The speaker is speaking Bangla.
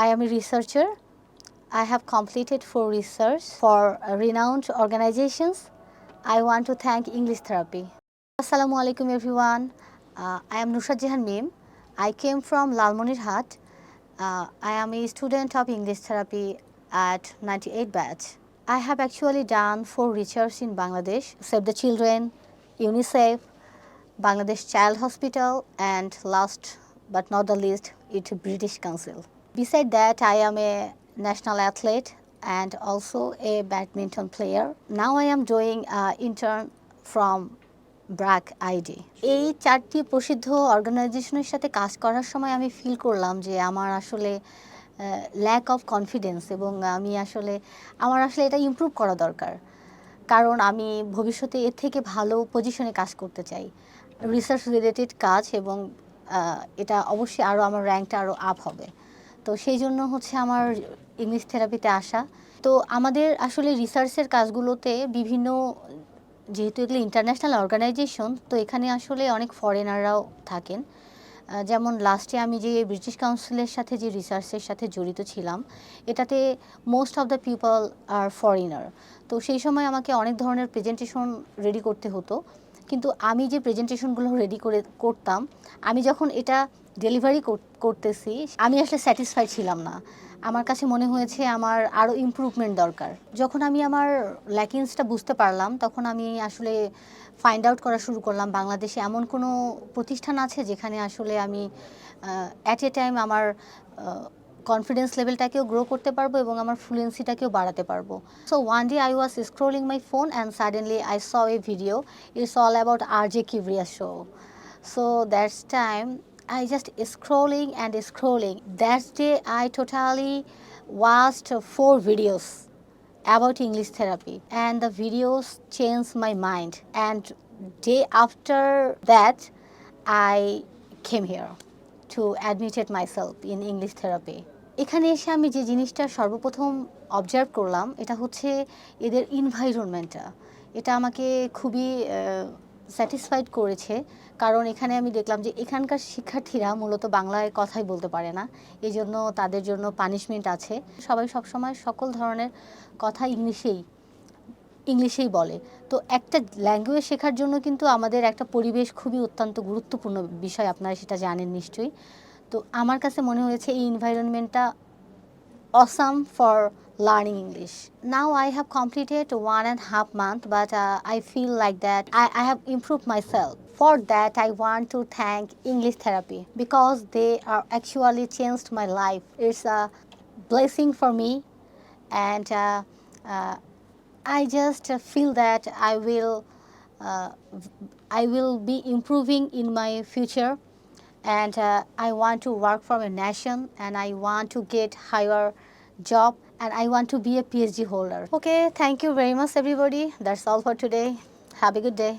I am a researcher. I have completed four research for uh, renowned organizations. I want to thank English Therapy. Assalamu alaikum everyone. Uh, I am Nushat Jahan Mim. I came from Lalmonirhat. Uh, I am a student of English Therapy at 98 batch. I have actually done four research in Bangladesh, Save the Children, UNICEF, Bangladesh Child Hospital, and last but not the least, it British Council. Beside that, I am a national athlete and also a badminton player. Now I am doing uh, intern from BRAC ID এই চারটি প্রসিদ্ধ অর্গানাইজেশনের সাথে কাজ করার সময় আমি ফিল করলাম যে আমার আসলে ল্যাক অফ কনফিডেন্স এবং আমি আসলে আমার আসলে এটা ইমপ্রুভ করা দরকার। কারণ আমি ভবিষ্যতে এর থেকে ভালো পজিশনে কাজ করতে চাই। রিসার্চ রিলেটেড কাজ এবং এটা অবশ্যই আরও আমার র্যাঙ্কটা আরও আপ হবে। তো সেই জন্য হচ্ছে আমার ইংলিশ থেরাপিতে আসা। তো আমাদের আসলে রিসার্চের কাজগুলোতে বিভিন্ন, যেহেতু এগুলো ইন্টারন্যাশনাল অর্গানাইজেশন তো এখানে আসলে অনেক ফরেনাররাও থাকেন। যেমন লাস্টে আমি যে ব্রিটিশ কাউন্সিলের সাথে যে রিসার্চের সাথে জড়িত ছিলাম, এটাতে মোস্ট অফ দ্য পিপল আর ফরেনার তো সেই সময় আমাকে অনেক ধরনের প্রেজেন্টেশন রেডি করতে হতো। কিন্তু আমি যে প্রেজেন্টেশনগুলো রেডি করে করতাম, আমি যখন এটা ডেলিভারি করতেছি, আমি আসলে স্যাটিসফাইড ছিলাম না। আমার কাছে মনে হয়েছে আমার আরও ইমপ্রুভমেন্ট দরকার। যখন আমি আমার ল্যাকিংসটা বুঝতে পারলাম, তখন আমি আসলে ফাইন্ড আউট করা শুরু করলাম, বাংলাদেশে এমন কোনো প্রতিষ্ঠান আছে যেখানে আসলে আমি অ্যাট এ টাইম আমার কনফিডেন্স লেভেলটাকেও গ্রো করতে পারবো এবং আমার ফ্লুয়েন্সিটাকেও বাড়াতে পারবো so one day I was scrolling my phone and suddenly I saw a video it's all about R J কিভরিয়া show So that's time I just scrolling and scrolling. That day I totally watched four videos about English therapy and the videos changed my mind. And day after that I came here to admitted myself in English therapy. এখানে এসে আমি যে জিনিসটা সর্বপ্রথম অবজার্ভ করলাম, এটা হচ্ছে এদের ইনভাইরনমেন্টটা এটা আমাকে খুবই স্যাটিসফাইড করেছে। কারণ এখানে আমি দেখলাম যে এখানকার শিক্ষার্থীরা মূলত বাংলায় কথাই বলতে পারে না। এই জন্য তাদের জন্য পানিশমেন্ট আছে। সবাই সবসময় সকল ধরনের কথা ইংলিশেই ইংলিশেই বলে। তো একটা ল্যাঙ্গুয়েজ শেখার জন্য কিন্তু আমাদের একটা পরিবেশ খুবই অত্যন্ত গুরুত্বপূর্ণ বিষয়, আপনারা সেটা জানেন নিশ্চয়ই। তো আমার কাছে মনে হয়েছে এই এনভায়রনমেন্টটা awesome for learning English. Now I have completed one and a half month, but uh, I feel like that I, I have improved myself. For that, I want to thank English therapy because they are actually changed my life. It's a blessing for me, and uh, uh, I just uh, feel that I will uh, I will be improving in my future and uh, I want to work for a nation and I want to get higher job and I want to be a PhD holder. Okay, thank you very much everybody. That's all for today. Have a good day.